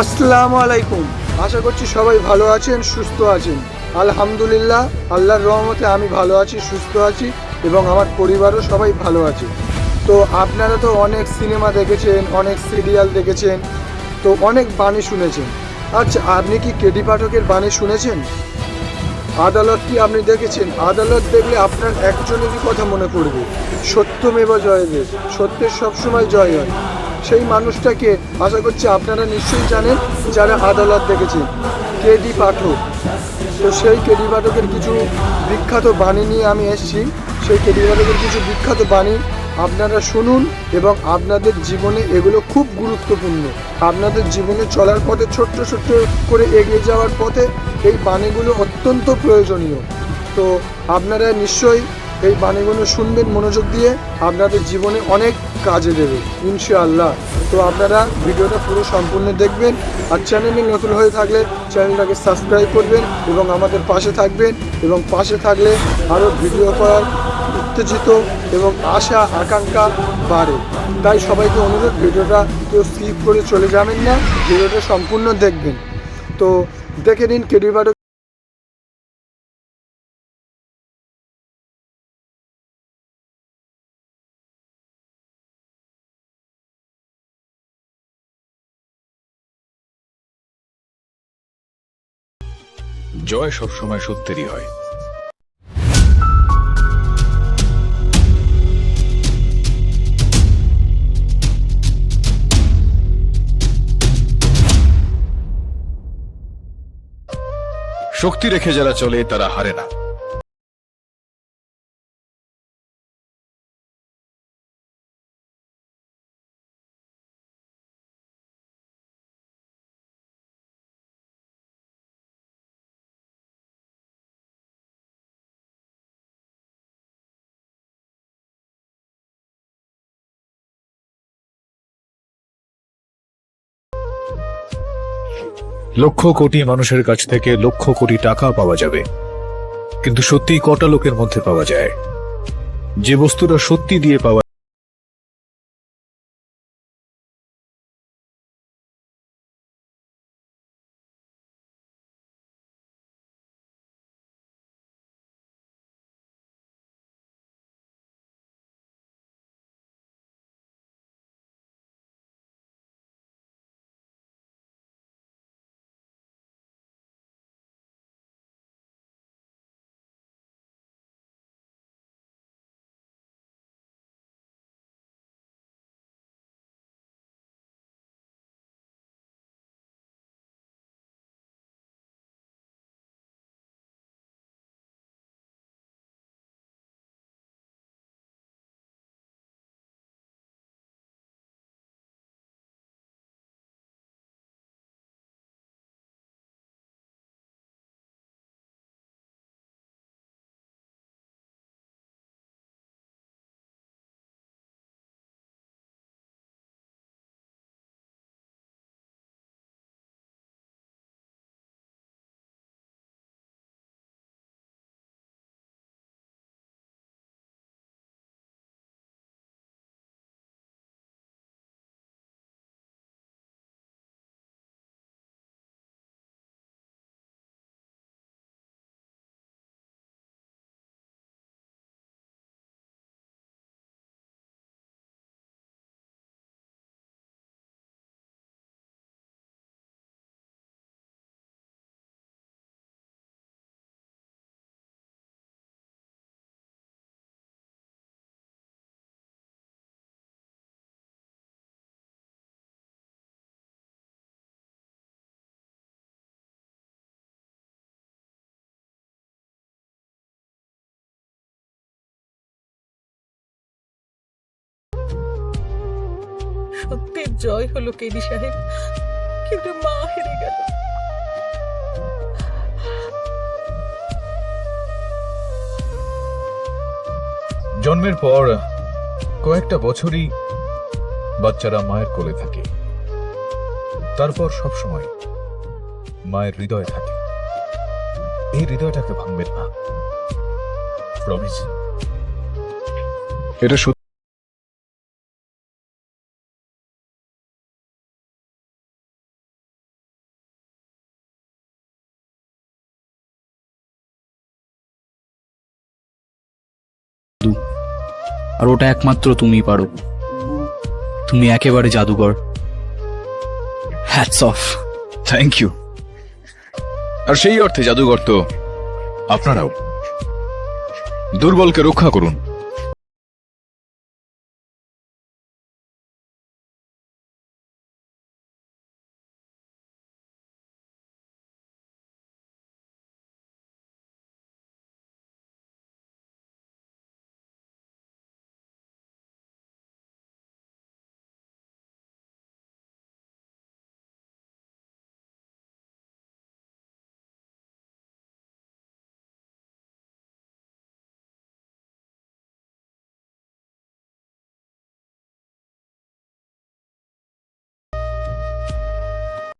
আসসালামু আলাইকুম। আশা করছি সবাই ভালো আছেন, সুস্থ আছেন। আলহামদুলিল্লাহ, আল্লাহর রহমতে আমি ভালো আছি, সুস্থ আছি এবং আমার পরিবারও সবাই ভালো আছে। তো আপনারা তো অনেক সিনেমা দেখেছেন, অনেক সিরিয়াল দেখেছেন, তো অনেক বাণী শুনেছেন। আচ্ছা আপনি কি কেডি পাঠকের বাণী শুনেছেন? আদালত কি আপনি দেখেছেন? আদালত দেখলে আপনার একজনেরই কথা মনে পড়বে। সত্যমেব জয়বে সত্যের সবসময় জয় হয়। সেই মানুষটাকে আশা করছি আপনারা নিশ্চয়ই জানেন যারা আদালত দেখেছেন কেডি পাঠক। তো সেই কেডি পাঠকের কিছু বিখ্যাত বাণী নিয়ে আমি এসেছি। সেই কেডি পাঠকের কিছু বিখ্যাত বাণী আপনারা শুনুন এবং আপনাদের জীবনে এগুলো খুব গুরুত্বপূর্ণ। আপনাদের জীবনে চলার পথে, ছোট্ট ছোট্ট করে এগিয়ে যাওয়ার পথে এই বাণীগুলো অত্যন্ত প্রয়োজনীয়। তো আপনারা নিশ্চয়ই এই বাণীগুলো শুনবেন মনোযোগ দিয়ে আপনাদের জীবনে অনেক কাজে দেবে, ইনশাআল্লাহ। তো আপনারা ভিডিওটা পুরো সম্পূর্ণ দেখবেন আর চ্যানেলে নতুন হয়ে থাকলে চ্যানেলটাকে সাবস্ক্রাইব করবেন এবং আমাদের পাশে থাকবেন এবং পাশে থাকলে আরও ভিডিও করার উত্তেজিত এবং আশা, আকাঙ্ক্ষা বাড়ে। তাই সবাইকে অনুরোধ, ভিডিওটা কেউ স্কিপ করে চলে যাবেন না, ভিডিওটা সম্পূর্ণ দেখবেন। তো দেখে নিন কেডিবারো জয় সবসময় সত্যেরই হয়। শক্তি রেখে যারা চলে তারা হারে না। লক্ষ কোটি মানুষের কাছ থেকে লক্ষ কোটি টাকা পাওয়া যাবে। কিন্তু সত্যি কটা লোকের মধ্যে পাওয়া যায়? যে বস্তুটা সত্যি দিয়ে পাওয়া সত্যের জয় হলো কেডি সাহেব। কিন্তু মা হেরে গেল। জন্মের পর কয়েকটা বছরই বাচ্চারা মায়ের কোলে থাকে। তারপর সব সময় মায়ের হৃদয় থাকে। এই হৃদয়টাকে ভাঙবেন না। প্রমিস এটা আর ওটা একমাত্র তুমি পারো। তুমি একেবারে জাদুঘর হ্যাটস অফ থ্যাংক ইউ আর সেই অর্থে জাদুঘর তো আপনারাও। দুর্বলকে রক্ষা করুন।